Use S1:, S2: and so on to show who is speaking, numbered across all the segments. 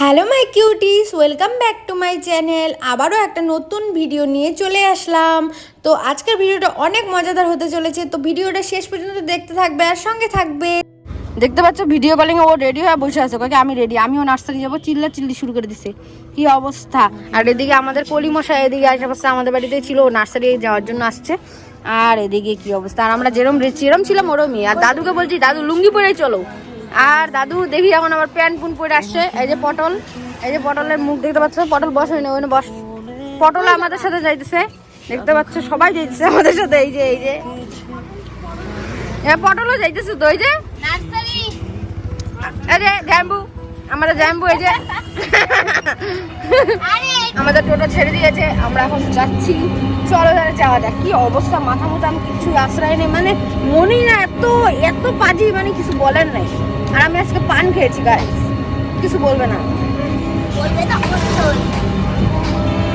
S1: Hello my cuties, welcome back to my channel. আবারও একটা নতুন ভিডিও নিয়ে চলে আসলাম। তো আজকের ভিডিওটা অনেক মজাদার হতে চলেছে। তো ভিডিওটা শেষ পর্যন্ত দেখতে থাকবে আর সঙ্গে থাকবে।
S2: দেখতে পাচ্ছ ভিডিও কলিং ও রেডি হয়ে বসে আছে। কাকে আমি রেডি আমিও নার্সারি যাব। চিল্লা চিল্লি শুরু করে দিছে। কি অবস্থা? আর এদিকে আমাদের কলি মশাই এদিকে আশেপাশে আমাদের বাড়িতে ছিল। নার্সারি যাওয়ার জন্য আসছে। আর এদিকে কি অবস্থা? আর আমরা যেরম যেরম ছিলাম ওরমই। আর দাদুকে বলছি, দাদু, লুঙ্গি পরে চলো। আর দাদু, দেখি এখন আবার প্যান্ট পুন পরে আসছে। এই যে পটল, এই যে পটলের মুখ দেখতে পাচ্ছ? পটল বস হয়নি ওখানে বস পটল আমাদের সাথে যাইতেছে। দেখতে পাচ্ছ, সবাই যাইতেছে আমাদের সাথে, এই যে এই যে। এ, পটলও যাইতেছে তো, এই যে। যে, জ্যাম্বু আমাদের জ্যাম্বু, এই যে। আমাদের টোটো ছেড়ে দিয়েছে, আমরা এখন যাচ্ছি। চলো তাহলে যাওয়া যাক, কি অবস্থা, মাথা মতো আমি কিছু আশ্রয় নেই। মানে মনেই না এত এত পাজি মানে কিছু বলার নাই। আর আমি আজকে পান খেয়েছি গাইস কিছু বলবে না।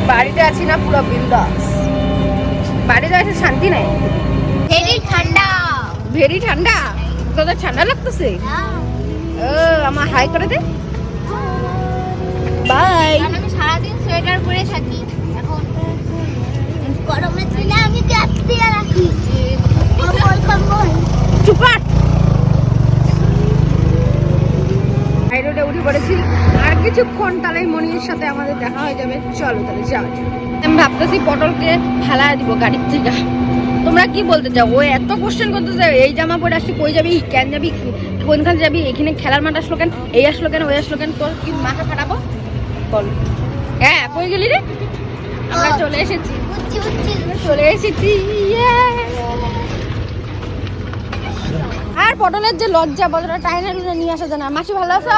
S2: বাড়িতে আছি না পুরো বিন্দাস। বাড়িতে আছে শান্তি নাই?
S3: ঠান্ডা।
S2: ভেরি ঠান্ডা? তোদের ঠান্ডা লাগতেছে? ও আমার হাই করে দে। বাই
S3: আমি সারাদিন সোয়েটার পরে থাকি। এখন গরমে ছিল আমি ক্যাপ রাখি।
S2: চুপাট হাই রোডে উঠে পড়েছি। আর কিছুক্ষণ তাহলে মনির সাথে আমাদের দেখা হয়ে যাবে। চলো তাহলে যাও আমি ভাবতেছি পটলকে ফেলা দিব গাড়ির থেকে। তোমরা কি বলতে চাও? ও এত কোশ্চেন করতে চাও এই জামা পরে আসছি কই যাবি? কেন যাবি? কোনখানে যাবি? এখানে খেলার মাঠ আসলো কেন? এই আসলো কেন? ওই আসলো কেন? তোর কি মাথা ফাটাবো বল। হ্যাঁ কই গেলি রে? আমরা চলে এসেছি। চলে এসেছি! আর পটলের যে লজ্জা বলটা টাইনা টুনে নিয়ে আসা যায় না মাসি ভালো আছো?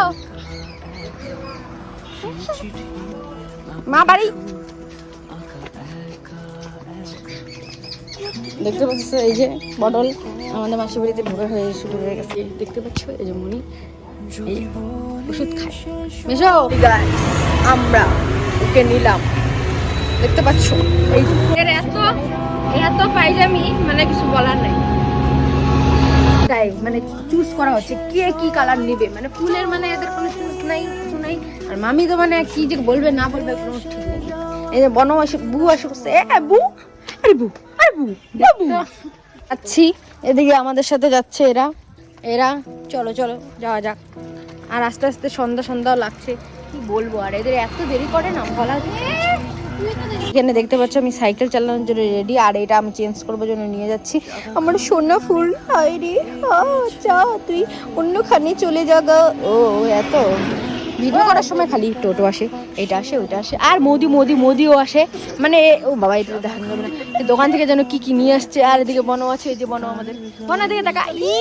S2: মা বাড়ি? দেখতে পাচ্ছ এই যে পটল? আমাদের মাসি বাড়িতে ভোরে হয়ে শুরু হয়ে গেছে। দেখতে পাচ্ছ এই যে মনি ওষুধ খায়। মেশো। আমরা ওকে নিলাম। দেখতে পাচ্ছ? এই এত এত পাইজামি মানে কিছু বলার নাই। তাই মানে চুজ করা হচ্ছে, কে কি কালার নেবে? মানে ফুলের মানে এদের কোনো চুজ নাই, কিছু নাই। আর মামি তো মানে কি যে বলবে, না বলবে, কোনো ঠিক নেই। এই যে বনবাসী বু আসে করছে এ বু, আরে বু আরে বু বু। যাচ্ছি এদিকে আমাদের সাথে যাচ্ছে এরা। এরা, চলো চলো, যাওয়া যাক। আর আস্তে আস্তে সন্ধ্যা সন্ধ্যাও লাগছে। কি বলব, আর এদের এত দেরি করে না, বলা যায় এখানে দেখতে পাচ্ছ আমি সাইকেল চালানোর জন্য রেডি আর এটা আমি চেঞ্জ করব জন্য নিয়ে যাচ্ছি। আমার সোনা ফুল হাই রে তুই অন্যখানে চলে যাগা ও, এত। ভিডিও করার সময় খালি টোটো আসে, এটা আসে, ওইটা আসে, আর মোদি মোদি, মোদিও আসে। মানে ও বাবা, এটা দেখানো যাবে না। দোকান থেকে যেন কি কি নিয়ে আসছে, আর এদিকে বনো আছে, এই যে বনো আমাদের। বনা দিকে টাকা ই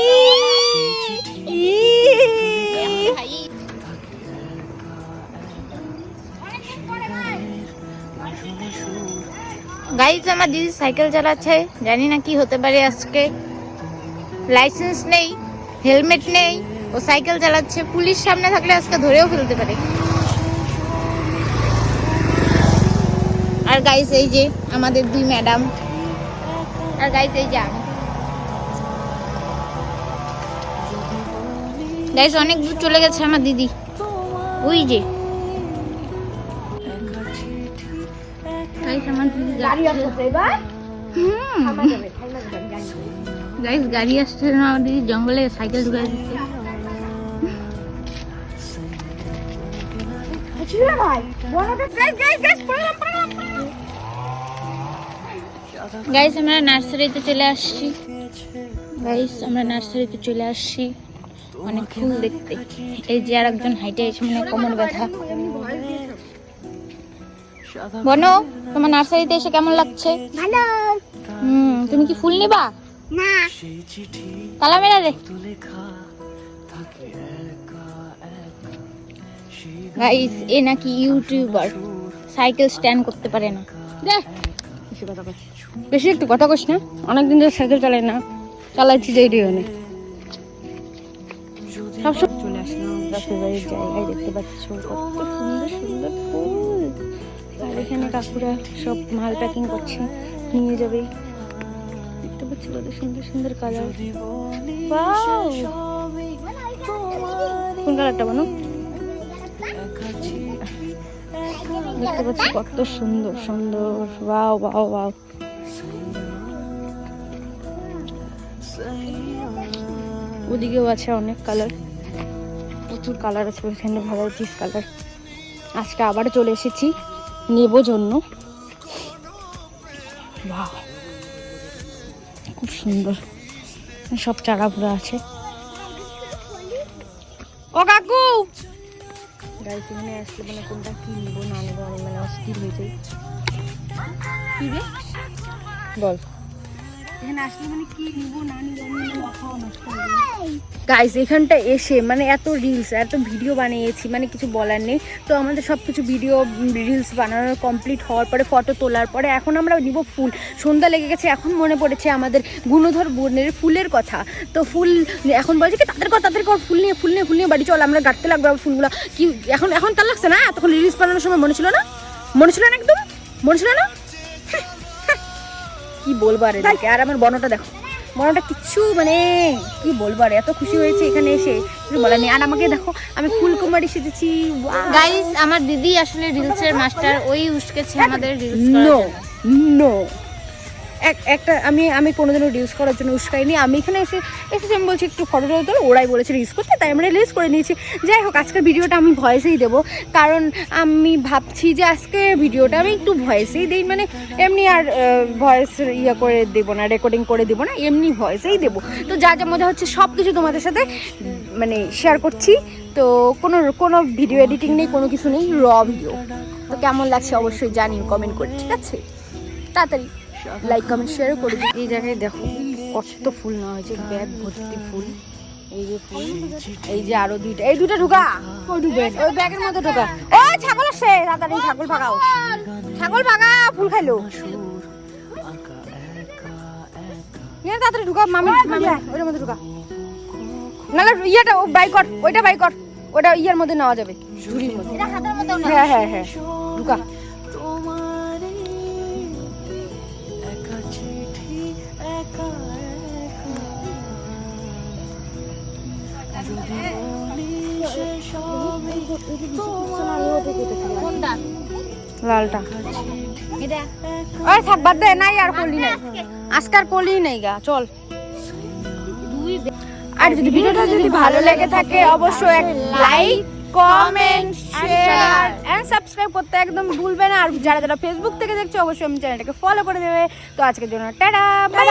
S3: আমার দিদি সাইকেল চালাচ্ছে, জানি না কি হতে পারে আজকে। লাইসেন্স নেই হেলমেট নেই, ও সাইকেল চালাচ্ছে, পুলিশ সামনে থাকলে আজকে ধরেও ফেলতে পারে। আর গাইস এই যে আমাদের দুই ম্যাডাম আর গাইস এই যে আমি। গাইজ অনেক দূর চলে গেছে আমার দিদি। ওই যে। গাইজ
S2: গাড়ি আসছে এবার?
S3: গাইস গাড়ি আসছে। না জঙ্গলে সাইকেল ঢুকাই দিচ্ছে। গাইস আমরা নার্সারিতে চলে আসছি। গাইস আমরা নার্সারিতে চলে আসছি। অনেক ফুল দেখতে। এই যে আর একজন হাইটে মানে কোমর ব্যথা। বনো তোমার নার্সারিতে এসে কেমন লাগছে?
S4: ভালো।
S3: হুম তুমি কি ফুল নিবা?
S4: না।
S3: তালা মেরা দে। গাইস এ নাকি ইউটিউবার সাইকেল স্ট্যান্ড করতে পারে না।
S2: বেশি কথা কস বেশি একটু কথা কস না। অনেকদিন ধরে সাইকেল চালাই না। চালাচ্ছি যে এটি হয় সব সব চলে আসলাম। দেখতে পাচ্ছ। কত সুন্দর সুন্দর ফুল। আর এখানে কাকুরা সব মাল প্যাকিং করছে, নিয়ে যাবে। দেখতে পাচ্ছ কত সুন্দর সুন্দর কালার কোন কালারটা বানো দেখতে পাচ্ছি কত সুন্দর সুন্দর। ওয়াও ওয়াও ওয়াও ওদিকেও আছে অনেক কালার প্রচুর কালার আছে, ওইখানে ভ্যারাইটিস কালার আজকে আবার চলে এসেছি। নেব জন্য। খুব সুন্দর। সব চারা ভরা আছে। ও কাকু! গাড়ি এখানে আসলে মানে কোনটা কি নেব না নেব আমি মানে অস্থির হয়ে যাই। কি রে? বল। এখানে আসলে মানে কি নিবো না নিবো আমি মানে মাথাও নষ্ট হয়ে গাইস এখানটা এসে মানে এত রিলস এত ভিডিও বানিয়েছি মানে কিছু বলার নেই। তো আমাদের সব কিছু ভিডিও রিলস বানানোর কমপ্লিট হওয়ার পরে ফটো তোলার পরে, এখন আমরা নিব ফুল। সন্ধ্যা লেগে গেছে, এখন মনে পড়েছে আমাদের গুণধর বোনের ফুলের কথা। তো ফুল, এখন বলছে কি, তাদের কথা তাদের কর, ফুল নিয়ে ফুল নিয়ে ফুল নিয়ে বাড়ি চল, আমরা গাড়তে লাগবে ফুলগুলো। কি, এখন এখন তার লাগছে না? তখন রিলস বানানোর সময় মনে ছিল না? মনে ছিল না একদম? মনে ছিল না? কি বলব আর এদেরকে আর আমার বনটা দেখো। বনটা কিচ্ছু মানে কি বলব আর এত খুশি হয়েছে এখানে এসে। কিছু বলার নেই। আর আমাকে দেখো আমি ফুলকুমারি সেজেছি।
S3: গাইস আমার দিদি আসলে রিলসের মাস্টার ওই উস্কেছে আমাদের রিলস
S2: নো নো এক, একটা, আমি আমি কোনোদিনও রিলস করার জন্য উস্কাইনি আমি এখানে এসে, এসেছি, আমি বলছি একটু ফটো তোলো, ওরাই বলেছে রিলস করতে, তাই আমরা রিলস করে নিয়েছি। যাই হোক, আজকের ভিডিওটা আমি ভয়েসেই দেবো। কারণ আমি ভাবছি যে আজকে ভিডিওটা আমি একটু ভয়েসেই দিই মানে এমনি আর ভয়েস ইয়ে করে দেবো না রেকর্ডিং করে দেবো না, এমনি ভয়েসেই দেবো। তো যা যা মজা হচ্ছে, সব কিছু তোমাদের সাথে মানে শেয়ার করছি। তো কোনো কোনো ভিডিও এডিটিং নেই, কোনো কিছু নেই র ভিডিও তো কেমন লাগছে অবশ্যই জানিও কমেন্ট করে, ঠিক আছে? তাড়াতাড়ি। লাইক কমেন্ট শেয়ারও করে দিই এই জায়গায় দেখো কত ফুল নেওয়া হয়েছে। ব্যাগ ভর্তি ফুল। এই যে ফুল এই যে আরও দুইটা। এই দুইটা ঢুকা। ওই ঢুকবে ওই ব্যাগের মধ্যে ঢুকা। ও ছাগল আসছে। তাড়াতাড়ি ছাগল ভাগাও ছাগল ভাগা ফুল খাইলো। ইয়ে তাড়াতাড়ি ঢুকা। মামি মামি ওইটার মধ্যে ঢুকা। নাহলে ইয়েটা ও বাই কর ওইটা বাই কর। ওটা ইয়ের মধ্যে নেওয়া যাবে। ঝুড়ির মধ্যে হ্যাঁ হ্যাঁ হ্যাঁ। ঢুকা। লালটা। ওই থাক বাদ দে নাই আর নাই। আজকে আর করলি নাই গা চল। আর যদি ভিডিওটা যদি ভালো লেগে থাকে অবশ্যই এক like comment share and subscribe করতে একদম ভুলবে না। আর যারা যারা ফেসবুক থেকে দেখছ অবশ্যই আমি চ্যানেলটাকে ফলো করে দেবে। তো আজকের জন্য টাটা বাই।